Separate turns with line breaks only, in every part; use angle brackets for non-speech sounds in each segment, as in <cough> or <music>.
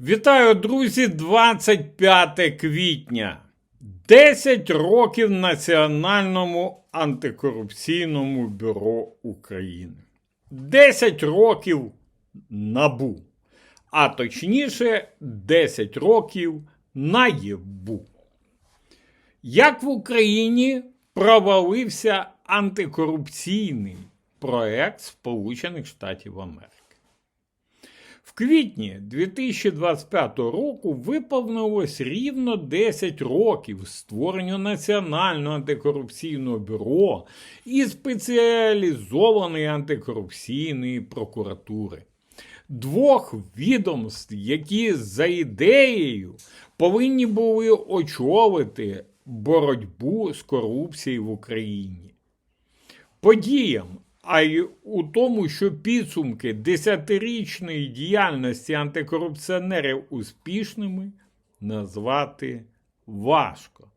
Вітаю, друзі! 25 квітня. 10 років Національному антикорупційному бюро України. 10 років набу. А точніше, 10 років наєбу. Як в Україні провалився антикорупційний проект Сполучених Штатів Америки. В квітні 2025 року виповнилось рівно 10 років створенню Національного антикорупційного бюро і спеціалізованої антикорупційної прокуратури. Двох відомств, які за ідеєю повинні були очолити боротьбу з корупцією в Україні. Подіям, а й у тому, що підсумки десятирічної діяльності антикорупціонерів успішними назвати важко.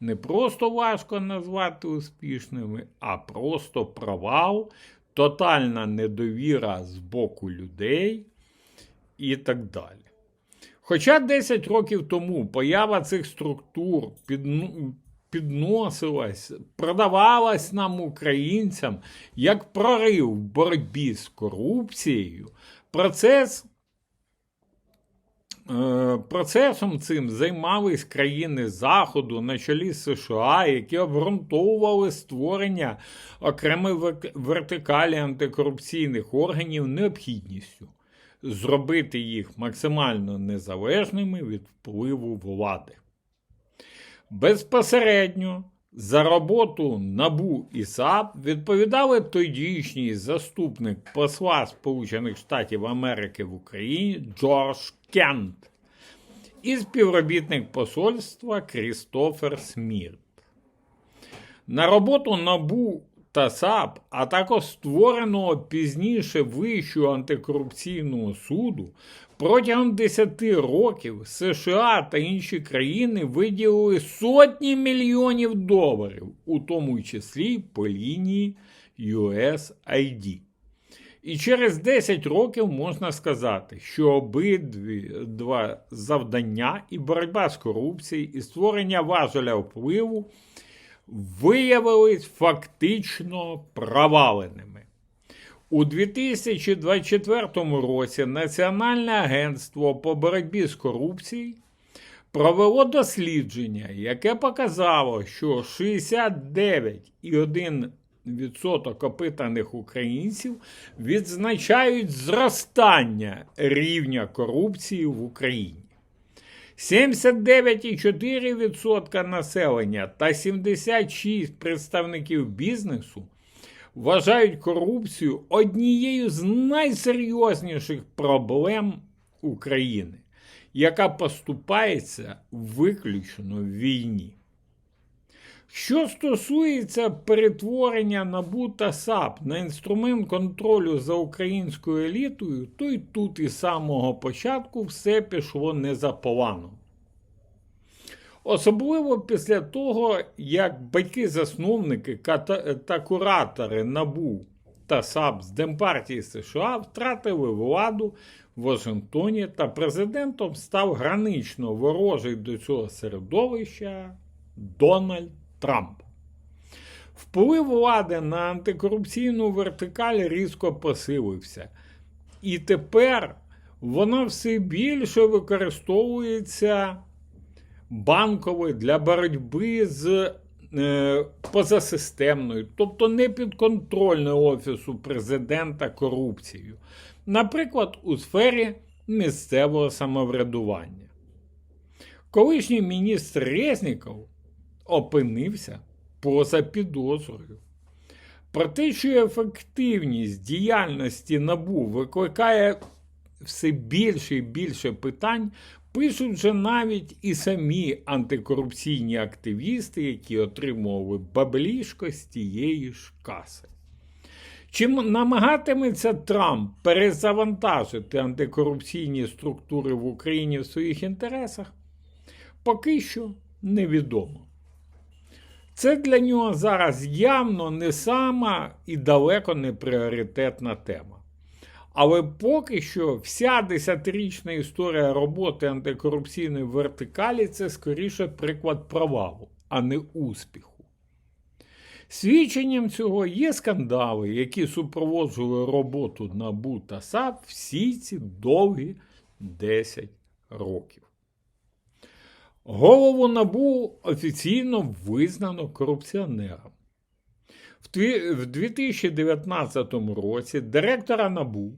Не просто важко назвати успішними, а просто провал, тотальна недовіра з боку людей і так далі. Хоча 10 років тому поява цих структур підну- підносилась, продавалась нам, українцям, як прорив в боротьбі з корупцією, процес, е, процесом цим займались країни Заходу на чолі США, які обґрунтовували створення окремої вертикалі антикорупційних органів необхідністю зробити їх максимально незалежними від впливу влади. Безпосередньо за роботу НАБУ і САП відповідали тодішній заступник посла Сполучених Штатів Америки в Україні Джордж Кент і співробітник посольства Крістофер Смірт. На роботу НАБУ та САП, а також створеного пізніше Вищого антикорупційного суду, протягом 10 років США та інші країни виділили сотні мільйонів доларів, у тому числі по лінії USAID. І через 10 років можна сказати, що обидві два завдання і боротьба з корупцією, і створення важеля впливу виявились фактично проваленими. У 2024 році Національне агентство по боротьбі з корупцією провело дослідження, яке показало, що 69,1% опитаних українців відзначають зростання рівня корупції в Україні. 79,4% населення та 76 представників бізнесу вважають корупцію однією з найсерйозніших проблем України, яка поступається виключно в війні. Що стосується перетворення НАБУ та САП на інструмент контролю за українською елітою, то й тут із самого початку все пішло не за планом. Особливо після того, як батьки-засновники та куратори НАБУ та САП з Демпартії США втратили владу в Вашингтоні та президентом став гранично ворожий до цього середовища Дональд Трамп. Вплив влади на антикорупційну вертикаль різко посилився. І тепер вона все більше використовується банковою для боротьби з е, позасистемною, тобто непідконтрольною Офісу президента корупцією, наприклад, у сфері місцевого самоврядування. Колишній міністр Резніков опинився поза підозрою. Про те, що ефективність діяльності НАБУ викликає все більше і більше питань, пишуть вже навіть і самі антикорупційні активісти, які отримували баблішко з тієї ж каси. Чи намагатиметься Трамп перезавантажити антикорупційні структури в Україні в своїх інтересах? Поки що невідомо. Це для нього зараз явно не сама і далеко не пріоритетна тема. Але поки що вся десятирічна історія роботи антикорупційної вертикалі це скоріше приклад провалу, а не успіху. Свідченням цього є скандали, які супроводжували роботу НАБУ та САП всі ці довгі 10 років. Голову НАБУ офіційно визнано корупціонером. В В 2019 році директора НАБУ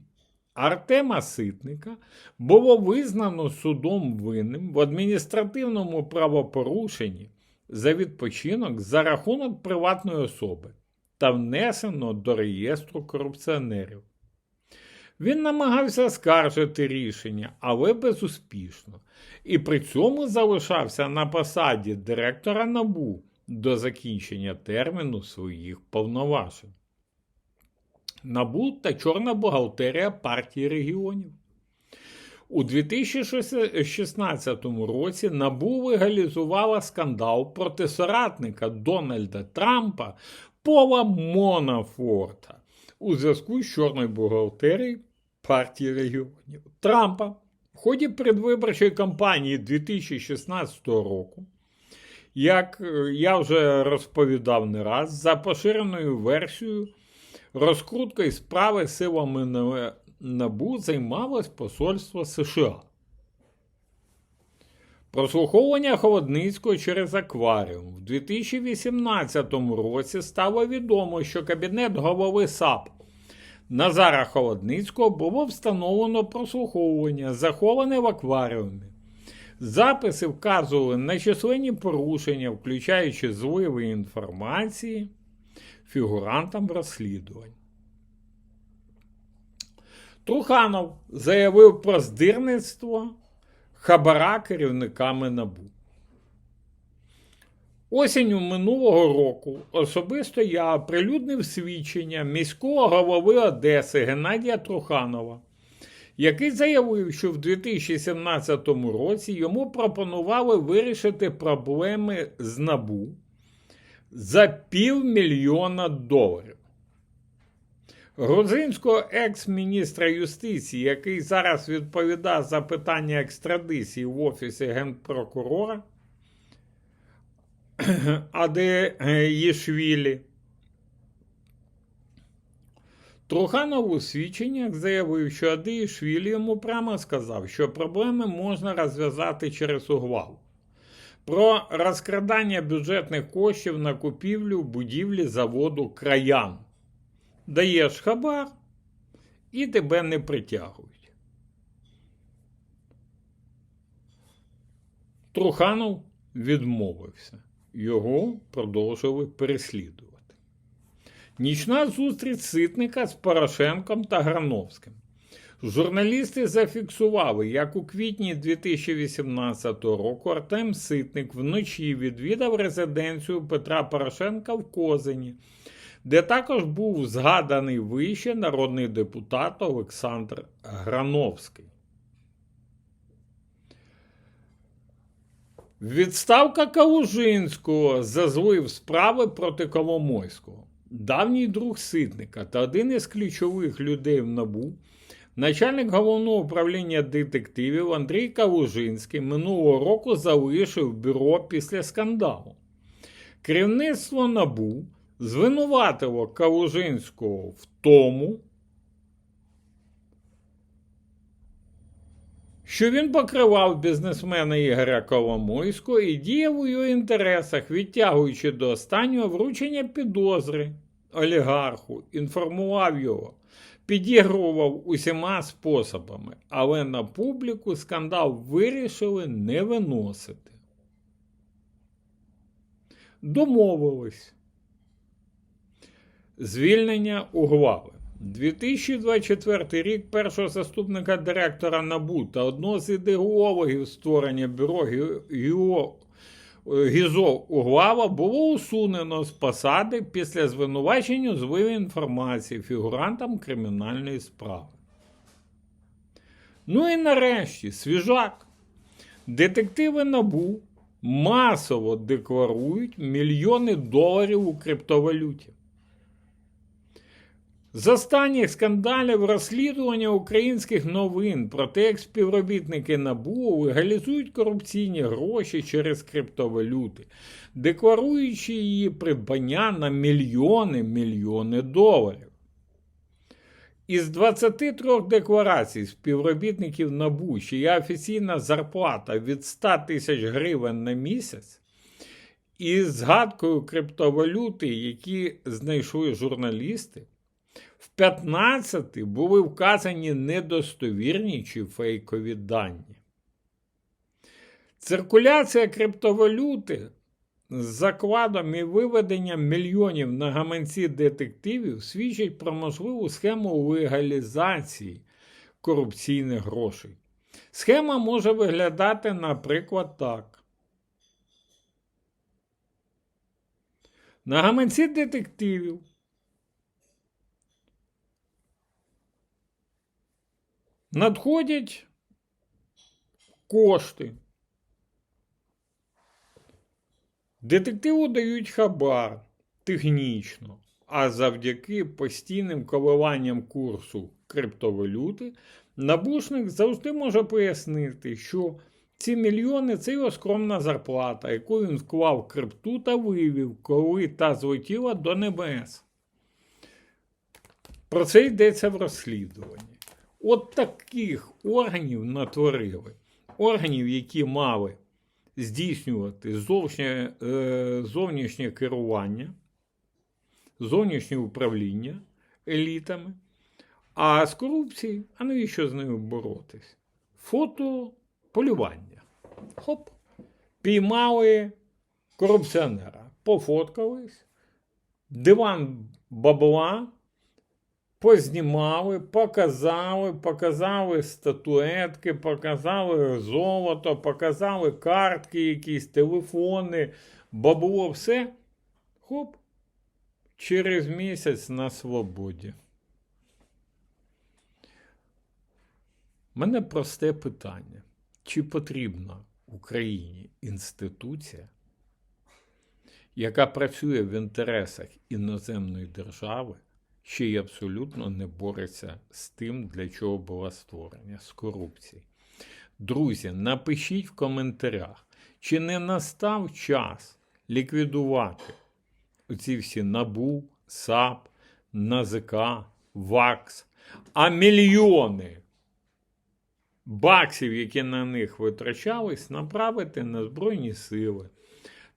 Артема Ситника було визнано судом винним в адміністративному правопорушенні за відпочинок за рахунок приватної особи та внесено до реєстру корупціонерів. Він намагався скаржити рішення, але безуспішно, і при цьому залишався на посаді директора НАБУ до закінчення терміну своїх повноважень. НАБУ та чорна бухгалтерія партії регіонів. У 2016 році НАБУ легалізувала скандал проти соратника Дональда Трампа Пола Монафорта у зв'язку з чорною бухгалтерією партії регіонів Трампа в ході передвиборчої кампанії 2016 року. Як е, я вже розповідав не раз, за поширеною версією, розкруткою справи силами НАБУ займалось посольство США. Прослуховування Холодницького через акваріум в 2018 році стало відомо, що кабінет голови САП Назара Холодницького було встановлено прослуховування, заховане в акваріумі. Записи вказували на численні порушення, включаючи зливи інформації фігурантам розслідувань. Труханов заявив про здирництво хабара керівниками НАБУ. Осінню минулого року особисто я оприлюднив свідчення міського голови Одеси Геннадія Труханова, який заявив, що в 2017 році йому пропонували вирішити проблеми з НАБУ за півмільйона доларів. Грузинського екс-міністра юстиції, який зараз відповідає за питання екстрадиції в Офісі Генпрокурора, <clears throat> Аде Єшвілі, Труханов у свідченнях заявив, що Адеїшвілі йому прямо сказав, що проблеми можна розв'язати через угвал. Про розкрадання бюджетних коштів на купівлю будівлі заводу краян. Даєш хабар і тебе не притягують. Труханов відмовився. Його продовжили переслідувати. Нічна зустріч Ситника з Порошенком та Грановським. Журналісти зафіксували, як у квітні 2018 року Артем Ситник вночі відвідав резиденцію Петра Порошенка в Козині, де також був згаданий вище народний депутат Олександр Грановський. Відставка Калужинського зазлив справи проти Коломойського. Давній друг Ситника та один із ключових людей в НАБУ, начальник головного управління детективів Андрій Калужинський минулого року залишив бюро після скандалу. Керівництво НАБУ звинуватило Калужинського в тому, що він покривав бізнесмена Ігоря Коломойського і діяв у його інтересах, відтягуючи до останнього вручення підозри олігарху, інформував його, підігрував усіма способами, але на публіку скандал вирішили не виносити. Домовились. Звільнення углави. 2024 рік першого заступника директора НАБУ та одного з ідеологів створення бюро ГІО ГІЗО Углава було усунено з посади після звинувачення у інформації фігурантам кримінальної справи. Ну і нарешті свіжак. Детективи НАБУ масово декларують мільйони доларів у криптовалюті. З останніх скандалів розслідування українських новин про те, як співробітники НАБУ легалізують корупційні гроші через криптовалюти, декларуючи її придбання на мільйони мільйони доларів. Із 23 декларацій співробітників НАБУ, чия офіційна зарплата від 100 тисяч гривень на місяць, і згадкою криптовалюти, які знайшли журналісти, 15 були вказані недостовірні чи фейкові дані. Циркуляція криптовалюти з закладом і виведенням мільйонів на гаманці детективів свідчить про можливу схему легалізації корупційних грошей. Схема може виглядати, наприклад, так. На гаманці детективів надходять кошти. Детективу дають хабар технічно, а завдяки постійним коливанням курсу криптовалюти набушник завжди може пояснити, що ці мільйони це його скромна зарплата, яку він вклав крипту та вивів, коли та злетіла до небес. Про це йдеться в розслідуванні. От таких органів натворили. Органів, які мали здійснювати зовнішнє, е, зовнішнє керування, зовнішнє управління елітами. А з корупцією, а навіщо з нею боротись? Фото полювання. Хоп. Піймали корупціонера, пофоткались, диван бабла, познімали, показали, показали статуетки, показали золото, показали картки, якісь телефони, бабло, все. Хоп. Через місяць на свободі. Мене просте питання. Чи потрібна Україні інституція, яка працює в інтересах іноземної держави, ще й абсолютно не бореться з тим, для чого була створення, з корупцією? Друзі, напишіть в коментарях, чи не настав час ліквідувати оці всі НАБУ, САП, НАЗК, ВАКС, а мільйони баксів, які на них витрачались, направити на Збройні сили,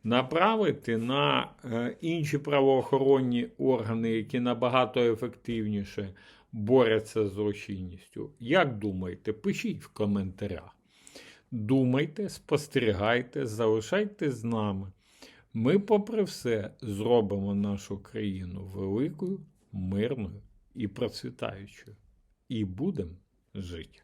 направити на е, інші правоохоронні органи, які набагато ефективніше борються з злочинністю. Як думаєте, пишіть в коментарях. Думайте, спостерігайте, залишайтесь з нами. Ми, попри все, зробимо нашу країну великою, мирною і процвітаючою. І будемо жити.